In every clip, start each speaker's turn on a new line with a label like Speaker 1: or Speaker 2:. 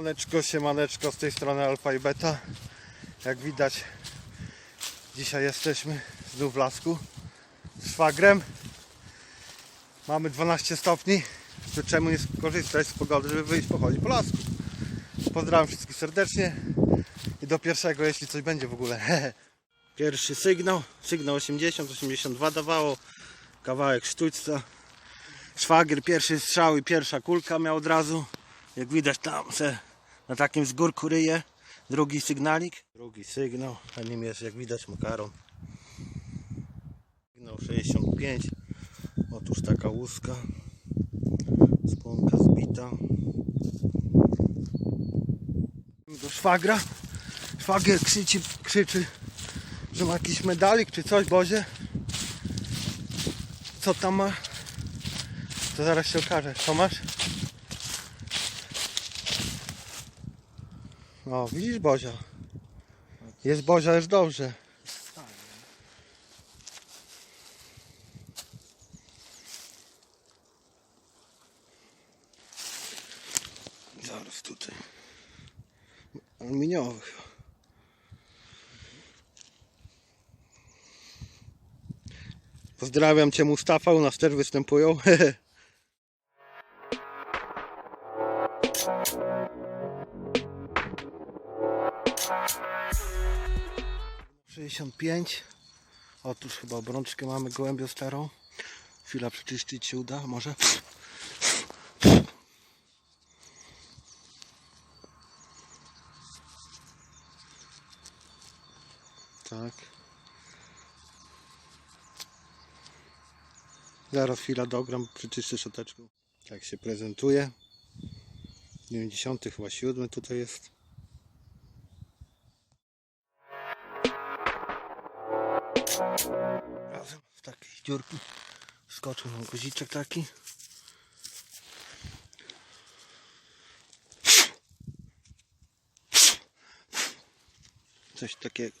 Speaker 1: Siemaneczko, siemaneczko, z tej strony Alfa i Beta. Jak widać, dzisiaj jesteśmy znów w lasku z szwagrem. Mamy 12 stopni, to czemu nie skorzystać z pogody, żeby wyjść pochodzić po lasku. Pozdrawiam wszystkich serdecznie i do pierwszego, jeśli coś będzie w ogóle. Pierwszy sygnał, sygnał 80, 82 dawało, kawałek sztućca. Szwagier pierwszy strzał i pierwsza kulka miał od razu. Jak widać tam se na takim zgórku ryje. Drugi sygnalik. Drugi sygnał, a nim jest jak widać makaron. Sygnał 65. Otóż taka łuska. Sponka zbita. Do szwagra. Szwagier krzyczy, krzyczy, że ma jakiś medalik czy coś, Bozie. Co tam ma? To zaraz się okaże. Co masz? O, widzisz Bozia? Jest Bozia, jest dobrze. Zaraz tutaj. Aluminiowy chyba. Pozdrawiam Cię Mustafa, u nas też występują. 65. Otóż chyba obrączkę mamy gołębią starą. Chwila przeczyścić się uda, może. Tak. Zaraz chwila dogram, przeczyszczę szczoteczką. Tak się prezentuje. 90 chyba 7 tutaj jest. Razem w takiej dziurki skoczył nam guziczek taki. Coś takiego.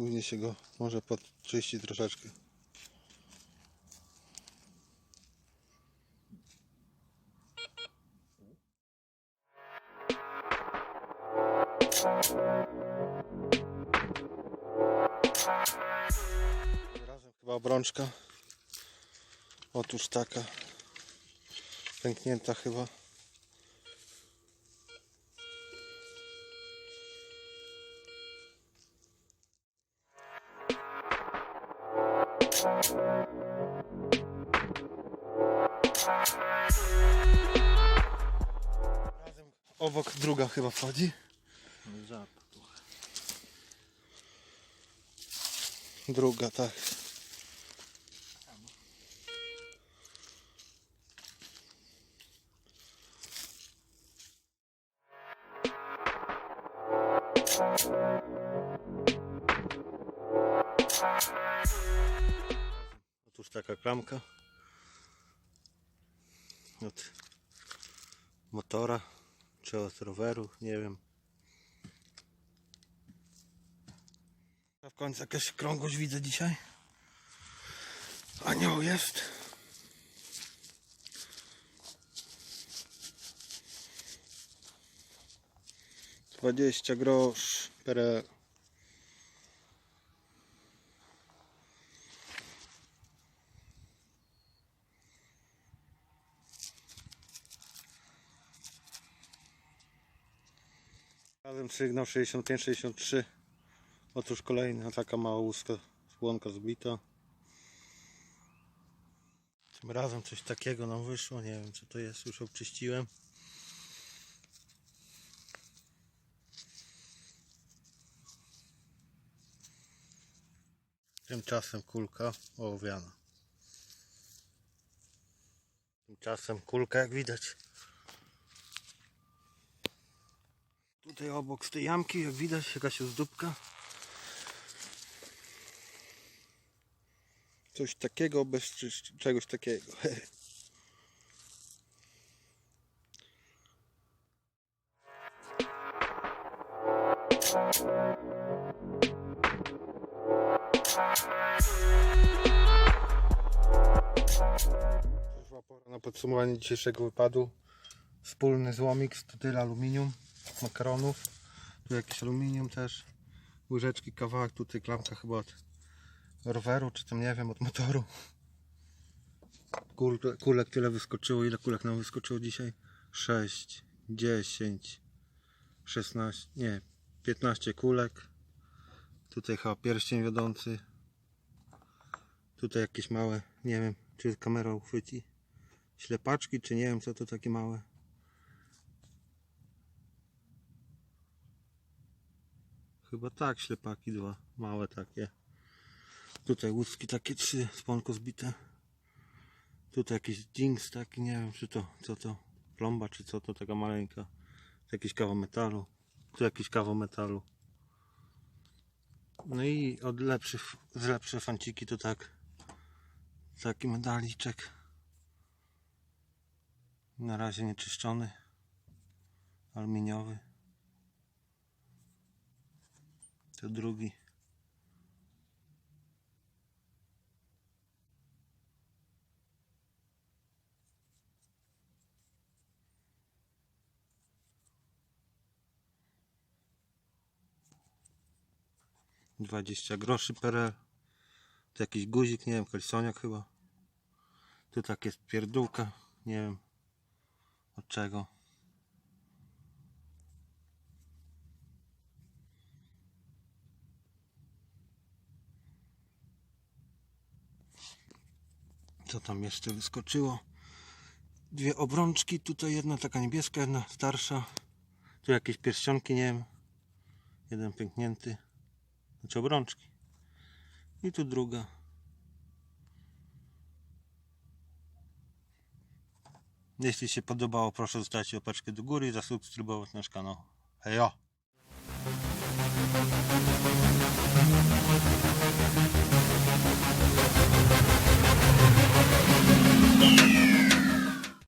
Speaker 1: Później się go może podczyści troszeczkę. Razem chyba obrączka. Otóż taka pęknięta chyba. Razem obok druga chyba wchodzi. Druga, tak. Taka klamka od motora czy od roweru, nie wiem. A w końcu jakaś krągłość widzę dzisiaj. Anioł jest. Dwadzieścia grosz PRL. Razem sygnał 65-63. Otóż kolejna taka mała łuska, słonka zbita. Tym razem coś takiego nam wyszło, nie wiem co to jest, już obczyściłem. Tymczasem kulka ołowiana. Tymczasem kulka jak widać Tutaj obok z tej jamki jak widać jakaś ozdóbka. Coś takiego bez czegoś takiego. Przyszła pora na podsumowanie dzisiejszego wypadu. Wspólny złomik z tyle aluminium, makaronów. Tu jakieś aluminium też. Łyżeczki, kawałek, tutaj klamka chyba od roweru, czy tam nie wiem, od motoru. Kul, kulek tyle wyskoczyło. Ile kulek nam wyskoczyło dzisiaj? 6, 10, 16, nie, 15 kulek. Tutaj chyba pierścień wiodący. Tutaj jakieś małe, nie wiem, czy kamera uchwyci. Ślepaczki, czy nie wiem, co to takie małe. Chyba tak, ślepaki dwa, małe takie. Tutaj łuski takie trzy, sponko zbite. Tutaj jakiś dings taki, nie wiem, czy to, co to, plomba, czy co to, taka maleńka. Jakiś kawał metalu. Tu jakiś kawał metalu. No i od lepszych, z lepsze fanciki to tak. Taki medaliczek. Na razie nieczyszczony. Aluminiowy. To drugi. Dwadzieścia groszy PRL. To jakiś guzik, nie wiem, kalsoniak chyba. Tu takie pierdółka, nie wiem od czego. Co tam jeszcze wyskoczyło? Dwie obrączki, tutaj jedna taka niebieska, jedna starsza. Tu jakieś pierścionki, nie wiem. Jeden pęknięty. Znaczy obrączki. I tu druga. Jeśli się podobało, proszę zostawić łapeczkę do góry i zasubskrybować nasz kanał. Hejo!